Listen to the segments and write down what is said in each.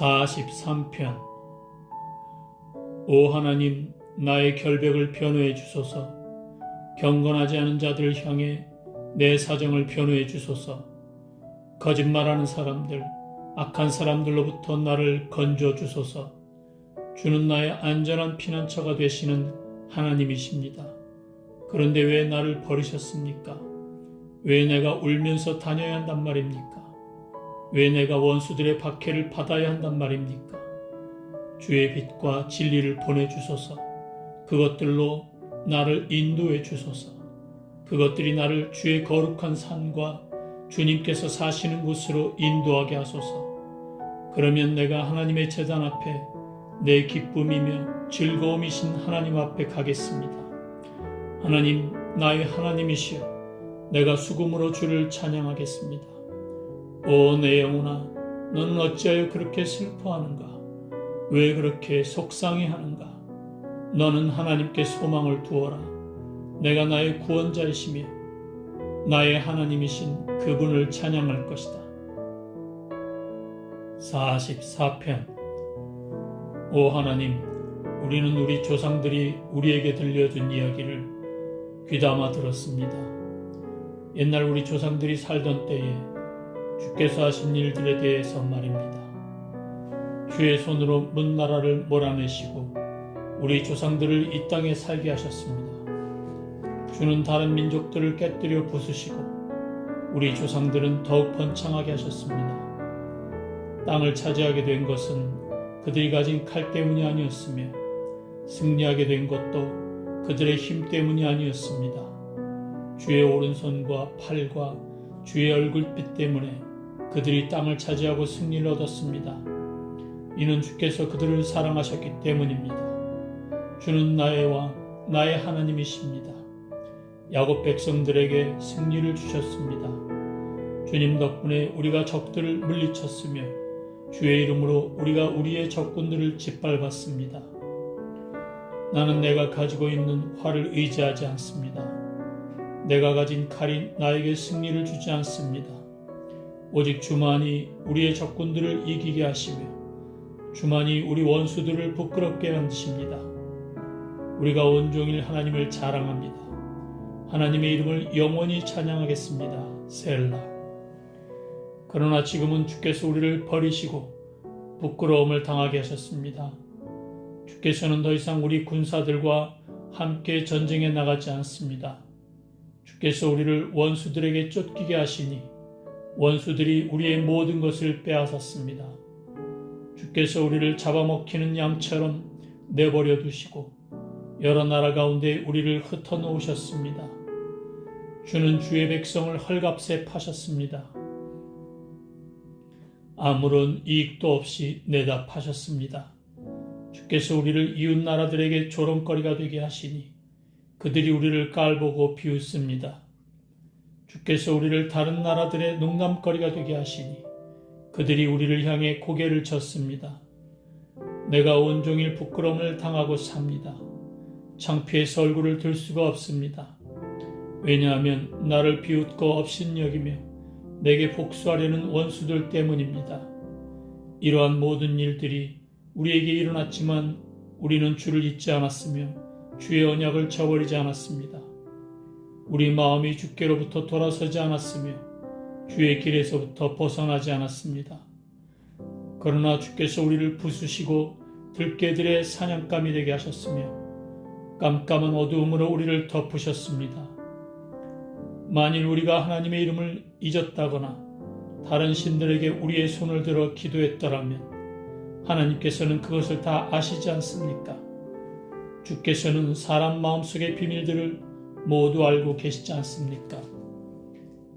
43편 오 하나님 나의 결백을 변호해 주소서 경건하지 않은 자들을 향해 내 사정을 변호해 주소서 거짓말하는 사람들 악한 사람들로부터 나를 건져 주소서 주는 나의 안전한 피난처가 되시는 하나님이십니다. 그런데 왜 나를 버리셨습니까? 왜 내가 울면서 다녀야 한단 말입니까? 왜 내가 원수들의 박해를 받아야 한단 말입니까? 주의 빛과 진리를 보내주소서. 그것들로 나를 인도해 주소서. 그것들이 나를 주의 거룩한 산과 주님께서 사시는 곳으로 인도하게 하소서. 그러면 내가 하나님의 재단 앞에 내 기쁨이며 즐거움이신 하나님 앞에 가겠습니다. 하나님, 나의 하나님이시여, 내가 수금으로 주를 찬양하겠습니다. 오, 내 영혼아, 너는 어찌하여 그렇게 슬퍼하는가? 왜 그렇게 속상해 하는가? 너는 하나님께 소망을 두어라. 내가 나의 구원자이시며 나의 하나님이신 그분을 찬양할 것이다. 44편 오 하나님, 우리는 우리 조상들이 우리에게 들려준 이야기를 귀담아 들었습니다. 옛날 우리 조상들이 살던 때에 주께서 하신 일들에 대해서 말입니다. 주의 손으로 문 나라를 몰아내시고 우리 조상들을 이 땅에 살게 하셨습니다. 주는 다른 민족들을 깨뜨려 부수시고 우리 조상들은 더욱 번창하게 하셨습니다. 땅을 차지하게 된 것은 그들이 가진 칼 때문이 아니었으며 승리하게 된 것도 그들의 힘 때문이 아니었습니다. 주의 오른손과 팔과 주의 얼굴빛 때문에 그들이 땅을 차지하고 승리를 얻었습니다. 이는 주께서 그들을 사랑하셨기 때문입니다. 주는 나의 왕, 나의 하나님이십니다. 야곱 백성들에게 승리를 주셨습니다. 주님 덕분에 우리가 적들을 물리쳤으며 주의 이름으로 우리가 우리의 적군들을 짓밟았습니다. 나는 내가 가지고 있는 활을 의지하지 않습니다. 내가 가진 칼이 나에게 승리를 주지 않습니다. 오직 주만이 우리의 적군들을 이기게 하시며 주만이 우리 원수들을 부끄럽게 만드십니다. 우리가 온종일 하나님을 자랑합니다. 하나님의 이름을 영원히 찬양하겠습니다. 셀라. 그러나 지금은 주께서 우리를 버리시고 부끄러움을 당하게 하셨습니다. 주께서는 더 이상 우리 군사들과 함께 전쟁에 나가지 않습니다. 주께서 우리를 원수들에게 쫓기게 하시니 원수들이 우리의 모든 것을 빼앗았습니다. 주께서 우리를 잡아먹히는 양처럼 내버려 두시고 여러 나라 가운데 우리를 흩어놓으셨습니다. 주는 주의 백성을 헐값에 파셨습니다. 아무런 이익도 없이 내다 파셨습니다. 주께서 우리를 이웃 나라들에게 조롱거리가 되게 하시니 그들이 우리를 깔보고 비웃습니다. 주께서 우리를 다른 나라들의 농담거리가 되게 하시니 그들이 우리를 향해 고개를 젓습니다. 내가 온종일 부끄러움을 당하고 삽니다. 창피해서 얼굴을 들 수가 없습니다. 왜냐하면 나를 비웃고 업신여기며 내게 복수하려는 원수들 때문입니다. 이러한 모든 일들이 우리에게 일어났지만 우리는 주를 잊지 않았으며 주의 언약을 저버리지 않았습니다. 우리 마음이 주께로부터 돌아서지 않았으며 주의 길에서부터 벗어나지 않았습니다. 그러나 주께서 우리를 부수시고 들깨들의 사냥감이 되게 하셨으며 깜깜한 어두움으로 우리를 덮으셨습니다. 만일 우리가 하나님의 이름을 잊었다거나 다른 신들에게 우리의 손을 들어 기도했더라면 하나님께서는 그것을 다 아시지 않습니까? 주께서는 사람 마음속의 비밀들을 모두 알고 계시지 않습니까?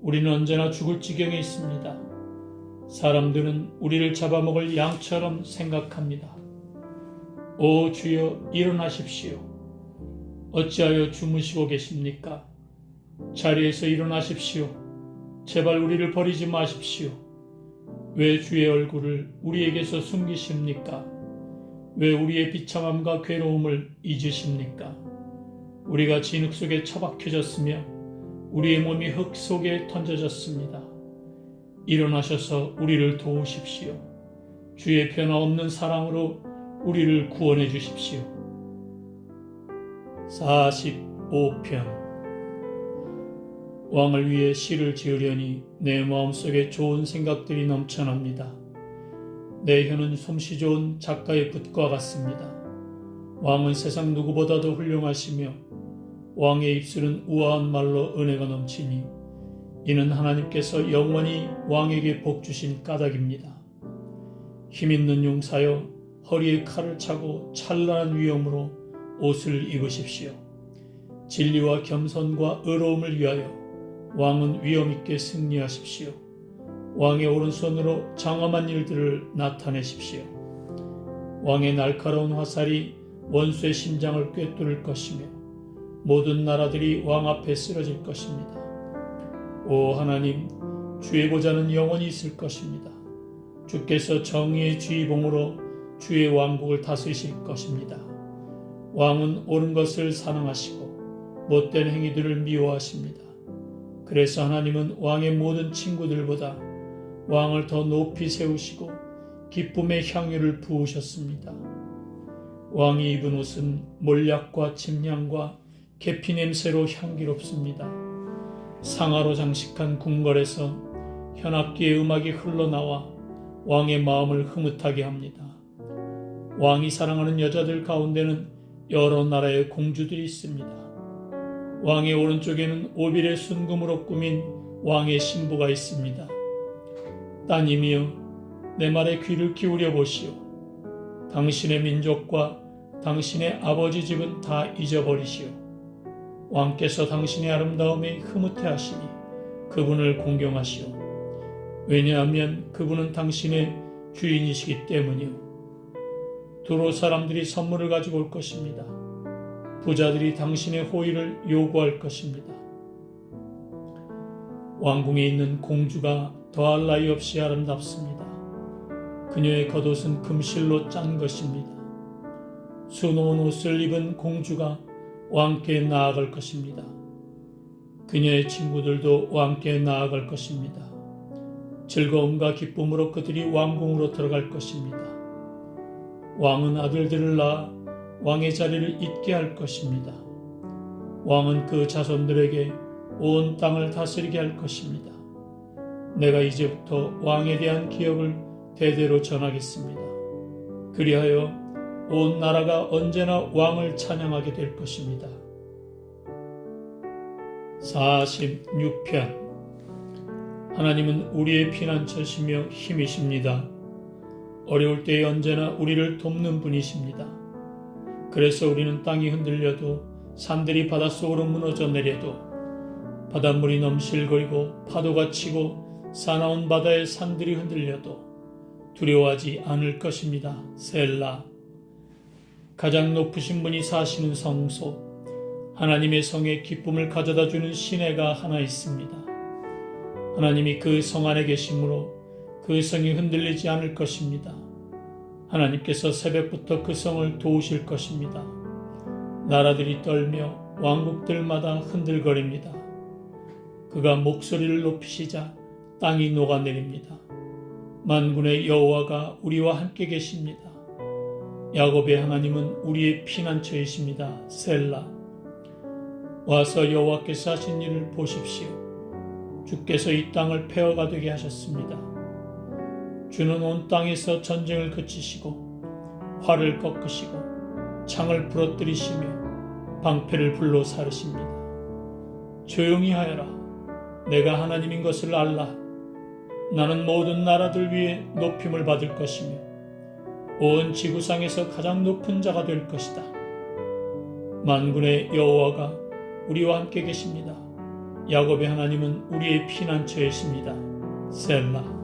우리는 언제나 죽을 지경에 있습니다. 사람들은 우리를 잡아먹을 양처럼 생각합니다. 오 주여 일어나십시오. 어찌하여 주무시고 계십니까? 자리에서 일어나십시오. 제발 우리를 버리지 마십시오. 왜 주의 얼굴을 우리에게서 숨기십니까? 왜 우리의 비참함과 괴로움을 잊으십니까? 우리가 진흙 속에 처박혀졌으며 우리의 몸이 흙 속에 던져졌습니다. 일어나셔서 우리를 도우십시오. 주의 변화없는 사랑으로 우리를 구원해 주십시오. 45편 왕을 위해 시를 지으려니 내 마음속에 좋은 생각들이 넘쳐납니다. 내 혀는 솜씨 좋은 작가의 붓과 같습니다. 왕은 세상 누구보다도 훌륭하시며 왕의 입술은 우아한 말로 은혜가 넘치니 이는 하나님께서 영원히 왕에게 복 주신 까닭입니다. 힘 있는 용사여 허리에 칼을 차고 찬란한 위엄으로 옷을 입으십시오. 진리와 겸손과 의로움을 위하여 왕은 위엄 있게 승리하십시오. 왕의 오른손으로 장엄한 일들을 나타내십시오. 왕의 날카로운 화살이 원수의 심장을 꿰뚫을 것이며 모든 나라들이 왕 앞에 쓰러질 것입니다. 오 하나님, 주의 보좌는 영원히 있을 것입니다. 주께서 정의의 주의봉으로 주의 왕국을 다스리실 것입니다. 왕은 옳은 것을 사랑하시고 못된 행위들을 미워하십니다. 그래서 하나님은 왕의 모든 친구들보다 왕을 더 높이 세우시고 기쁨의 향유를 부으셨습니다. 왕이 입은 옷은 몰약과 침량과 계피 냄새로 향기롭습니다. 상아로 장식한 궁궐에서 현악기의 음악이 흘러나와 왕의 마음을 흐뭇하게 합니다. 왕이 사랑하는 여자들 가운데는 여러 나라의 공주들이 있습니다. 왕의 오른쪽에는 오빌의 순금으로 꾸민 왕의 신부가 있습니다. 따님이여, 내 말에 귀를 기울여 보시오. 당신의 민족과 당신의 아버지 집은 다 잊어버리시오. 왕께서 당신의 아름다움에 흐뭇해 하시니 그분을 공경하시오. 왜냐하면 그분은 당신의 주인이시기 때문이요. 두로 사람들이 선물을 가지고 올 것입니다. 부자들이 당신의 호의를 요구할 것입니다. 왕궁에 있는 공주가 더할 나위 없이 아름답습니다. 그녀의 겉옷은 금실로 짠 것입니다. 수놓은 옷을 입은 공주가 왕께 나아갈 것입니다. 그녀의 친구들도 왕께 나아갈 것입니다. 즐거움과 기쁨으로 그들이 왕궁으로 들어갈 것입니다. 왕은 아들들을 낳아 왕의 자리를 잊게 할 것입니다. 왕은 그 자손들에게 온 땅을 다스리게 할 것입니다. 내가 이제부터 왕에 대한 기억을 대대로 전하겠습니다. 그리하여 온 나라가 언제나 왕을 찬양하게 될 것입니다. 46편 하나님은 우리의 피난처시며 힘이십니다. 어려울 때에 언제나 우리를 돕는 분이십니다. 그래서 우리는 땅이 흔들려도 산들이 바닷속으로 무너져 내려도 바닷물이 넘실거리고 파도가 치고 사나운 바다의 산들이 흔들려도 두려워하지 않을 것입니다. 셀라. 가장 높으신 분이 사시는 성소, 하나님의 성에 기쁨을 가져다 주는 시내가 하나 있습니다. 하나님이 그 성 안에 계심으로 그 성이 흔들리지 않을 것입니다. 하나님께서 새벽부터 그 성을 도우실 것입니다. 나라들이 떨며 왕국들마다 흔들거립니다. 그가 목소리를 높이시자 땅이 녹아내립니다. 만군의 여호와가 우리와 함께 계십니다. 야곱의 하나님은 우리의 피난처이십니다. 셀라. 와서 여호와께서 하신 일을 보십시오. 주께서 이 땅을 폐허가 되게 하셨습니다. 주는 온 땅에서 전쟁을 그치시고 활을 꺾으시고 창을 부러뜨리시며 방패를 불로 사르십니다. 조용히 하여라. 내가 하나님인 것을 알라. 나는 모든 나라들 위에 높임을 받을 것이며 온 지구상에서 가장 높은 자가 될 것이다. 만군의 여호와가 우리와 함께 계십니다. 야곱의 하나님은 우리의 피난처이십니다. 셀라.